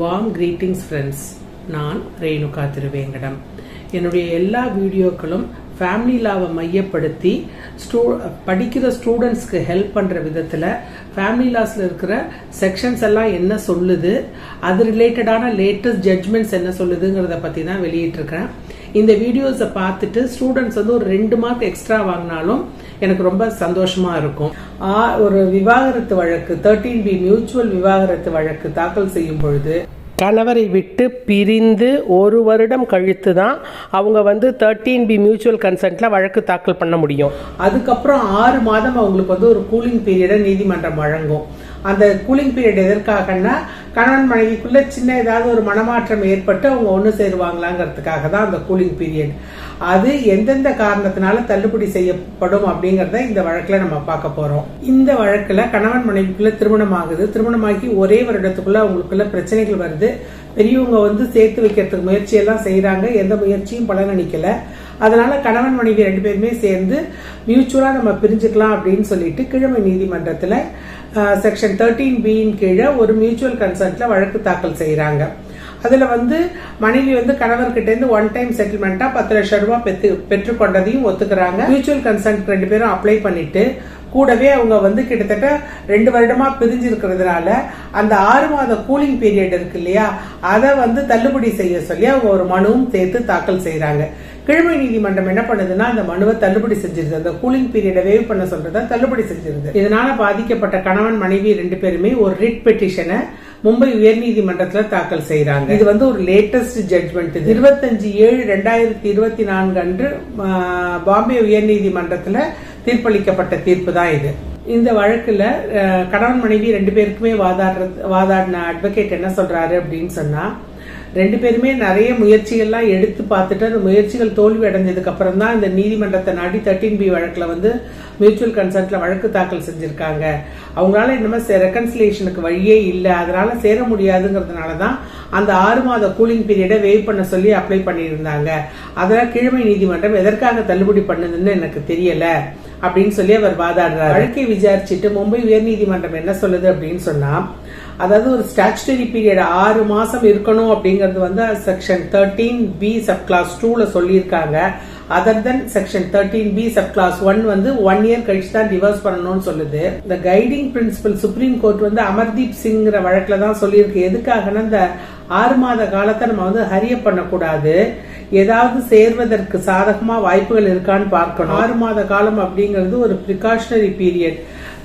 Warm greetings friends நான் ரேணுகா திருவேங்கடம். என்னுடைய எல்லா வீடியோக்களும் ஃபேமிலி லாவை மையப்படுத்தி ஸ்டூ படிக்கிற ஸ்டூடெண்ட்ஸ்க்கு ஹெல்ப் பண்ணுற விதத்தில் ஃபேமிலி லாஸில் இருக்கிற செக்ஷன்ஸ் எல்லாம் என்ன சொல்லுது அது ரிலேட்டடான லேட்டஸ்ட் ஜட்ஜ்மெண்ட்ஸ் என்ன சொல்லுதுங்கிறத பற்றி தான் வெளியிட்டிருக்கிறேன். இந்த வீடியோஸை பார்த்துட்டு ஸ்டூடெண்ட்ஸ் வந்து ஒரு ரெண்டு மார்க் எக்ஸ்ட்ரா வாங்கினாலும் எனக்கு ரொம்ப சந்தோஷமா இருக்கும். ஒரு விவாகரத்து வழக்கு தேர்ட்டீன் பி மியூச்சுவல் விவாகரத்து வழக்கு தாக்கல் செய்யும் பொழுது கணவரை விட்டு பிரிந்து ஒரு வருடம் கழித்து தான் அவங்க வந்து தேர்ட்டீன் பி மியூச்சுவல் கன்சென்ட்ல வழக்கு தாக்கல் பண்ண முடியும். அதுக்கப்புறம் ஆறு மாதம் அவங்களுக்கு வந்து ஒரு கூலிங் பீரியடை நீதிமன்றம் வழங்கும். அந்த கூலிங் பீரியட் எதற்காகன்னா கணவன் மனைவிக்குள்ள சின்ன ஏதாவது ஒரு மனமாற்றம் ஏற்பட்டு அவங்க ஒன்று சேருவாங்களாங்கிறதுக்காக தான் அந்த கூலிங் பீரியட் அது எந்தெந்த காரணத்தினால தள்ளுபடி செய்யப்படும் அப்படிங்கறத இந்த வழக்குல நம்ம பார்க்க போறோம். இந்த வழக்குல கணவன் மனைவிக்குள்ள திருமணம் ஆகுது திருமணமாகி ஒரே வருடத்துக்குள்ள அவங்களுக்குள்ள பிரச்சனைகள் வருது. பெரியவங்க வந்து சேர்த்து வைக்கிறதுக்கு முயற்சி எல்லாம் செய்யறாங்க எந்த முயற்சியும் பலனளிக்கல. அதனால கணவன் மனைவி ரெண்டு பேருமே சேர்ந்து மியூச்சுவலா நம்ம பிரிஞ்சுக்கலாம் அப்படின்னு சொல்லிட்டு கிழமை நீதிமன்றத்துல செக்ஷன் தேர்ட்டீன் பியின் கீழே ஒரு மியூச்சுவல் கன்சர்ட்ல வழக்கு தாக்கல் செய்யறாங்க அதுல வந்து மனைவி வந்து கணவர்கிட்ட இருந்து ஒன் டைம் செட்டில்மெண்டா பத்து லட்சம் ரூபாய் பெற்று பெற்றுக்கொண்டதையும் ஒத்துக்கிறாங்க. மியூச்சுவல் கன்சென்ட் ரெண்டு பேரும் அப்ளை பண்ணிட்டு கூடவே அவங்க வந்து கிட்டத்தட்ட ரெண்டு வருடமா பிரிஞ்சிருக்கிறதுனால அந்த ஆறு மாத கூலிங் பீரியட் இருக்கு இல்லையா அதை வந்து தள்ளுபடி செய்ய சொல்லி அவங்க ஒரு மனுவும் சேர்த்து தாக்கல் செய்யறாங்க கிழமை நீதிமன்றம் என்ன பண்ணுதுன்னா அந்த மனுவை தள்ளுபடி செஞ்சிருது. அந்த கூலிங் பீரியடை வேவ் பண்ண சொல்றத தள்ளுபடி செஞ்சிருது. இதனால பாதிக்கப்பட்ட கணவன் மனைவி ரெண்டு பேருமே ஒரு ரிட் பெட்டிஷனை மும்பை உயர்நீதிமன்றத்துல தாக்கல் செய்கிறாங்க இது வந்து ஒரு லேட்டஸ்ட் ஜட்ஜ்மெண்ட் இது. இருபத்தஞ்சு ஏழு ரெண்டாயிரத்தி இருபத்தி நான்கு அன்று பாம்பே உயர்நீதிமன்றத்துல தீர்ப்பளிக்கப்பட்ட தீர்ப்பு தான் இது. இந்த வழக்குல கணவன் மனைவி ரெண்டு பேருக்குமே வாதாடுற வாதாடின அட்வொகேட் என்ன சொல்றாரு அப்படின்னு சொன்னா ரெண்டு பேருமே நிறைய முயற்சிகள்லாம் எடுத்து பார்த்துட்டு அந்த முயற்சிகள் தோல்வி அடைஞ்சதுக்கு அப்புறம் தான் இந்த நீதிமன்றத்தை நாடி தேர்ட்டீன் பி வழக்கில் வந்து மியூச்சுவல் கன்சென்ட்ல வழக்கு தாக்கல் செஞ்சிருக்காங்க. அவங்களால இன்னுமே ரெக்கன்சிலேஷனுக்கு வழியே இல்லை. அதனால சேர முடியாதுங்கிறதுனால தான் அந்த ஆறு மாத கூலிங் பீரியடை வேவ் பண்ண சொல்லி அப்ளை பண்ணியிருந்தாங்க. அதெல்லாம் கிழமை நீதிமன்றம் எதற்காக தள்ளுபடி பண்ணுதுன்னு எனக்கு தெரியலை. அப்படின்னு சொல்லி அவர் வாதாடுறார். வழக்கை விசாரிச்சுட்டு மும்பை உயர்நீதிமன்றம் என்ன சொல்லுது அப்படின்னு சொன்னா அதாவது ஒரு ஸ்டாச்சுட்டரி பீரியட் ஆறு மாசம் இருக்கணும் அப்படிங்கிறது வந்து section thirteen B sub class டூல சொல்லியிருக்காங்க. Other then section thirteen B sub class one வந்து ஒன் இயர் கழிச்சு தான் டிவோர்ஸ் பண்ணணும்னு சொல்லுது. இந்த கைடிங் பிரின்சிபல் சுப்ரீம் கோர்ட் வந்து அமர்தீப் சிங்கிற வழக்கில் தான் சொல்லியிருக்கு. எதுக்காகனா இந்த ஆறு மாத காலத்தை நம்ம வந்து ஹரிய பண்ணக்கூடாது. ஏதாவது சேர்வதற்கு சாதகமா வாய்ப்புகள் இருக்கான்னு பார்க்கணும். ஆறு மாத காலம் அப்படிங்கிறது ஒரு ப்ரிகாஷனரி பீரியட்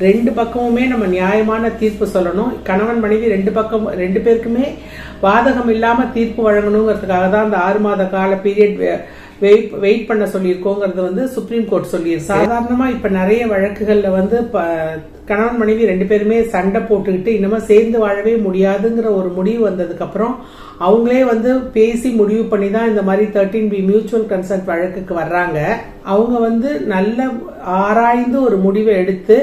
ரெண்டு பக்கமுமே நம்ம நியாயமான தீர்ப்பு சொல்லணும். கணவன் மனைவி ரெண்டு பக்கம் ரெண்டு பேருக்குமே பாதகம் இல்லாம தீர்ப்பு வழங்கணுங்கிறதுக்காக தான் அந்த ஆறு மாத கால பீரியட் வெயிட் வெயிட் பண்ண சொல்லியிருக்கோங்கிறது வந்து சுப்ரீம் கோர்ட் சொல்லியிருக்கு. சாதாரணமாக இப்போ நிறைய வழக்குகளில் வந்து ப- கணவன் மனைவி ரெண்டு பேருமே சண்டை போட்டுக்கிட்டு இன்னுமா சேர்ந்து வாழவே முடியாதுங்கிற ஒரு முடிவு வந்ததுக்கப்புறம் அவங்களே வந்து பேசி முடிவு பண்ணி தான் இந்த மாதிரி தேர்ட்டீன் பி மியூச்சுவல் கன்சென்ட் வழக்குக்கு வர்றாங்க. அவங்க வந்து நல்ல ஆராய்ந்து ஒரு முடிவை எடுத்து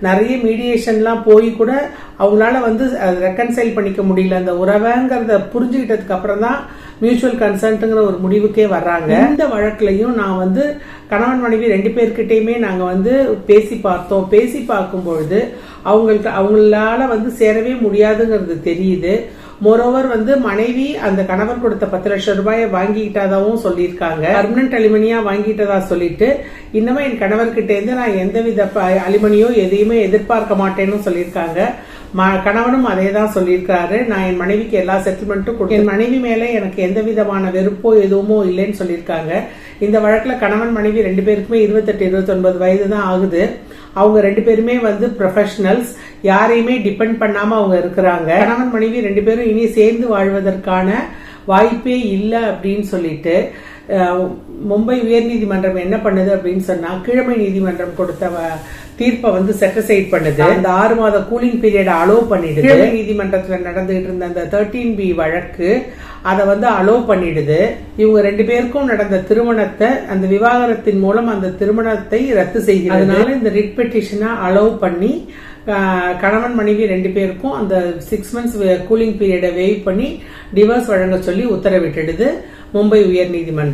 நிறைய மீடியேஷன்லாம் போய் கூட அவங்களால வந்து ரெக்கன்சைல் பண்ணிக்க முடியல. அந்த உறவைங்கிறத புரிஞ்சுக்கிட்டதுக்கு அப்புறம் தான் மியூச்சுவல் கன்சல்ட்டுங்கிற ஒரு முடிவுக்கே வர்றாங்க. இந்த வழக்குலையும் நான் வந்து கணவன் மனைவி ரெண்டு பேர்கிட்டயுமே நாங்கள் வந்து பேசி பார்த்தோம். பேசி பார்க்கும்பொழுது அவங்களுக்கு அவங்களால வந்து சேரவே முடியாதுங்கிறது தெரியுது. மோரோவர் வந்து மனைவி அந்த கணவர் கொடுத்த பத்து லட்சம் ரூபாயை வாங்கிக்கிட்டதாவும் சொல்லியிருக்காங்க. பர்மனன்ட் அலிமனியா வாங்கிட்டதா சொல்லிட்டு இன்னுமே என் கணவர்கிட்ட இருந்து நான் எந்தவித ப- அலிமனியோ எதையுமே எதிர்பார்க்க மாட்டேன்னு சொல்லியிருக்காங்க. கணவனும் அதே தான் சொல்லியிருக்காரு நான் என் மனைவிக்கு எல்லா செட்டில்மெண்ட்டும் கொடு என் மனைவி மேலே எனக்கு எந்த விதமான வெறுப்போ எதுவுமோ இல்லைன்னு சொல்லியிருக்காங்க. இந்த வழக்கில் கணவன் மனைவி ரெண்டு பேருக்குமே இருபத்தெட்டு இருபத்தொன்பது வயது தான் ஆகுது. அவங்க ரெண்டு பேருமே வந்து ப்ரொஃபஷனல்ஸ் யாரையுமே டிபெண்ட் பண்ணாமல் அவங்க இருக்கிறாங்க. கணவன் மனைவி ரெண்டு பேரும் இனி சேர்ந்து வாழ்வதற்கான வாய்ப்பே இல்லை அப்படின்னு சொல்லிட்டு மும்பை உயர்நீதிமன்றம் என்ன பண்ணுது அப்படின்னு சொன்னா கிழமை நீதிமன்றம் கொடுத்த தீர்ப்பை வந்து செட்டிசைட் பண்ணுது. அந்த ஆறு மாத கூலிங் பீரியட் அலோவ் பண்ணிடுது. கிழமை நீதிமன்றத்துல நடந்துகிட்டு இருந்த அந்த தேர்ட்டீன் பி வழக்கு அதை வந்து அலோவ் பண்ணிடுது. இவங்க ரெண்டு பேருக்கும் நடந்த திருமணத்தை அந்த விவாகரத்தின் மூலம் அந்த திருமணத்தை ரத்து செய்கிறது. அதனால இந்த ரிட் பெட்டிஷனை அலோவ் பண்ணி கணவன் மனைவி ரெண்டு பேருக்கும் அந்த சிக்ஸ் மந்த்ஸ் கூலிங் பீரியடை வேவ் பண்ணி டிவோர்ஸ் வழங்க சொல்லி உத்தரவிட்டுடுது மும்பை உயர்நீதிமன்றம்